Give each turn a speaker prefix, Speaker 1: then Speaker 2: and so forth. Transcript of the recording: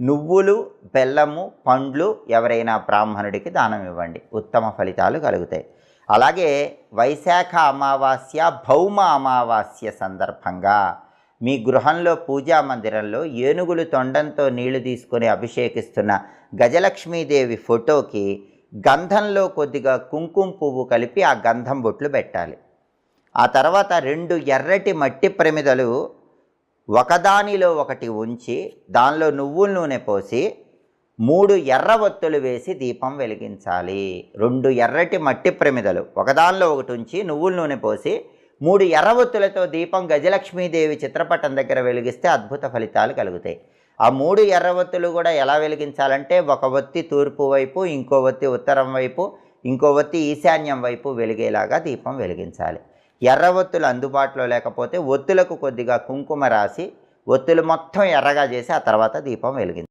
Speaker 1: నువ్వులు బెల్లము పండ్లు ఎవరైనా బ్రాహ్మణుడికి దానం ఇవ్వండి. ఉత్తమ ఫలితాలు కలుగుతాయి. అలాగే వైశాఖ అమావాస్య భౌమ అమావాస్య సందర్భంగా మీ గృహంలో పూజా మందిరంలో ఏనుగులు తొండంతో నీళ్ళు తీసుకొని అభిషేకిస్తున్న గజలక్ష్మీదేవి ఫోటోకి గంధంలో కొద్దిగా కుంకుమ పువ్వు కలిపి ఆ గంధం బొట్లు పెట్టాలి. ఆ తర్వాత రెండు ఎర్రటి మట్టి ప్రమిదలు ఒకదానిలో ఒకటి ఉంచి దానిలో నువ్వుల నూనె పోసి మూడు ఎర్ర ఒత్తులు వేసి దీపం వెలిగించాలి. రెండు ఎర్రటి మట్టి ప్రమిదలు. ఒకదానిలో ఒకటి ఉంచి నువ్వుల నూనె పోసి మూడు ఎర్ర ఒత్తులతో దీపం గజలక్ష్మీదేవి చిత్రపటం దగ్గర వెలిగిస్తే అద్భుత ఫలితాలు కలుగుతాయి. ఆ మూడు ఎర్ర ఒత్తులు కూడా ఎలా వెలిగించాలంటే ఒక ఒత్తి తూర్పు వైపు ఇంకో ఒత్తి ఉత్తరం వైపు ఇంకో ఒత్తి ఈశాన్యం వైపు వెలిగేలాగా దీపం వెలిగించాలి. ఎర్ర ఒత్తులు అందుబాటులో లేకపోతే ఒత్తులకు కొద్దిగా కుంకుమ రాసి ఒత్తులు మొత్తం ఎర్రగా చేసి ఆ తర్వాత దీపం వెలిగింది